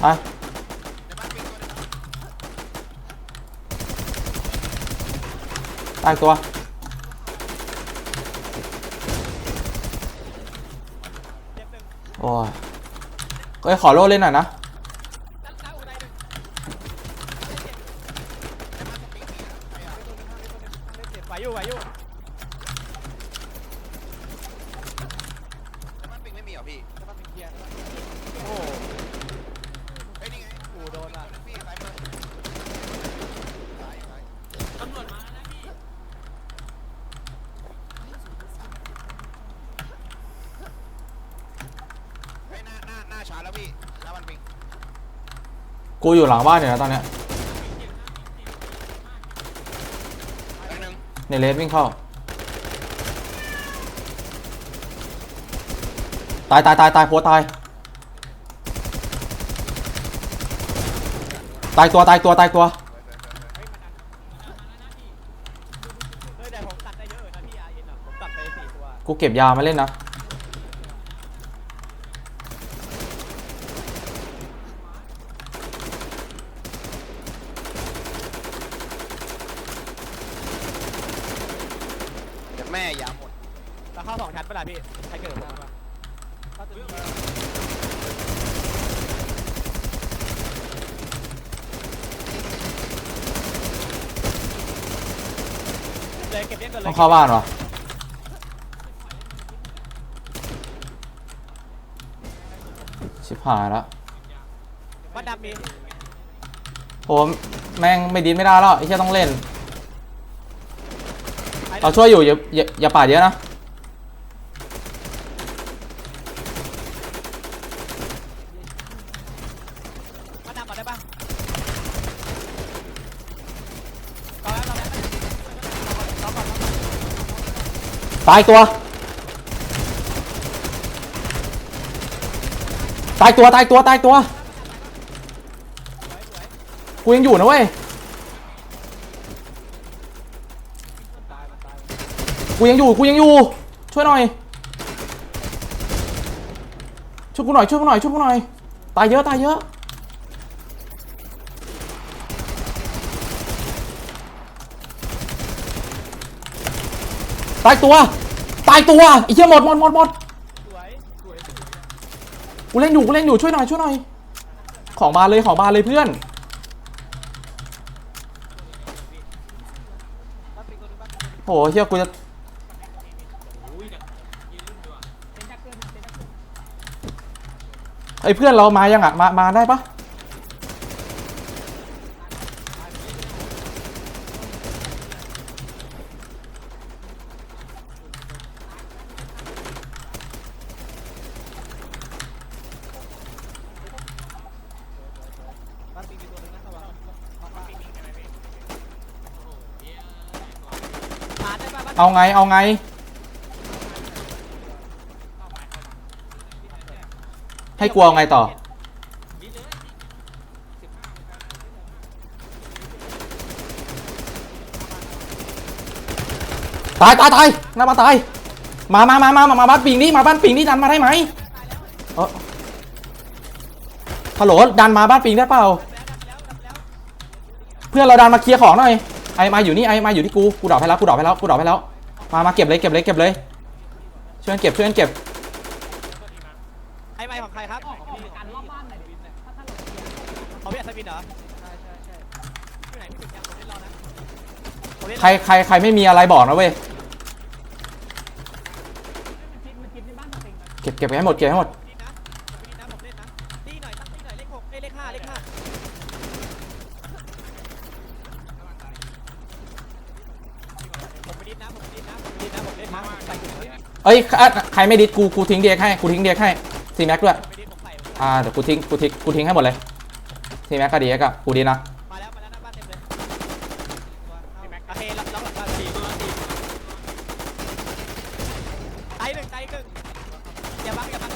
ไปในบ้านปิงตัวหนึงครับตายตัวเจ็บหนึ่งโอ้ยเอ้ยขอโล่เล่นหน่อยนะตั้งตั้งอุไรหนึ่งในบ้านปิงมีนะใครอะเล่นเจ็บไหวอยู่ไหวอยู่ในบ้านปิงไม่มีเหรอพี่จะมาเป็นเคลียร์โอ้โห เฮ้ยนี่ไง กูโดนอะ พี่ซ้ายมือซ้ายซ้าย ตำรวจมาแล้วนะพี่ เฮ้ยหน้าหน้าหน้าชาร์จ แล้วพี่หน้าบ้านปิงกูอยู่หลังบ้านอยู่นะตอนเนี้ยอันหนึ่งในเลสวิ่งเข้า ตายตายตายตายโพสต์ตาย ตายตัวตายตัวตายตัว เฮ้ยแต่ผมตัดได้เยอะเลยนะพี่อาร์เอ็นอะผมตัดไปสี่ตัว กูเก็บยามาเล่นนะ เดี๋ยว แม่ยาหมดแล้วเข้าสองชั้นไปละพี่ใครเกิดมาบ้างเข้าตัวนี้เลยเก็บเลี้ยงกันเลต้อยงเข้าบ้านวะชิบหายแล้วบ้านดำมีโอ้แม่งไม่ดิ้นไม่ได้แล้วไอ้เชี่ยต้องเล่น เราช่วยอยู่อย่าอย่าอย่าปาดเยอะนะบ้านดำก่อนได้ปะต่อแล้วต่อแล้วต่อก่อนตายตัวตายตัวตายตัวตายตัวกูยังอยู่นะเว้ย ตายมันตาย กูยังอยู่กูยังอยู่ช่วยหน่อยช่วยกูหน่อยช่วยกูหน่อยช่วยกูหน่อยตายเยอะตายเยอะตายตัวตายตัวไอ้เหี้ยหมดหมดหมดหมดกูเล่นอยู่กูเล่นอยู่ช่วยหน่อยช่วยหน่อยของมาเลยของมาเลยเพื่อนบ้านปิงตัวนึงบ้โหเฮียกูจะ อุ้ยเดี๋ยวยืนรุ่นดีกว่า ไอ้เพื่อนเรามายังอะมามาได้ปะเอาไง เอาไง ให้กลัวไงต่อ ตายตายตายหน้าบ้านตาย มามามามามามาบ้านปิงนี่มาบ้านปิงนี่ดันมาได้ไหมเออฮัลโหลดันมาบ้านปิงได้เปล่า เพื่อนเราดันมาเคลียร์ของหน่อย ไอมาอยู่นี่ไอมาอยู่ที่กู กูดรอปให้แล้ว กูดรอปให้แล้ว กูดรอปให้แล้ว มามาเก็บเลยเก็บเลยเก็บเลย ช่วยกันเก็บช่วยกันเก็บ ไอ้ไม้ของใครครับของพี่การรอบบ้านหน่อยของพี่อัศ วินเหรอใช่ใช่ใช่ที่ไหนพี่ถึงยังผมเล่นรอนะผมเล่นใครใครใครไม่มีอะไรบอกนะเว้ยเก็บเก็บไปให้หมดเก็บให้หมดนี่นะผมนี่นะผมเล่นนะตีหน่อยตั้งตีหน่อยเลขหกเอ้ยเลขห้าเลขห้าผมไม่ดิ้นนะผมไม่ดิ้นนะผมไม่ดิ้นนะผมเล่นนะใส่ถุงมือเอ้ยอะใครไม่ดิสกูกูทิ้งเดียกให้กูทิ้งเดียกให้ซีแม็กด้วย ผมไม่ดิ้นผมใส่ผมใส่อ่าเดี๋ยวกูทิ้งกูทิ้งกูทิ้งให้หมดเลย ทีแม็กก็ดีกับอูดีนะมหมครับอูดีหนึ่งตายหนึ่งอย่าบังอย่าบัง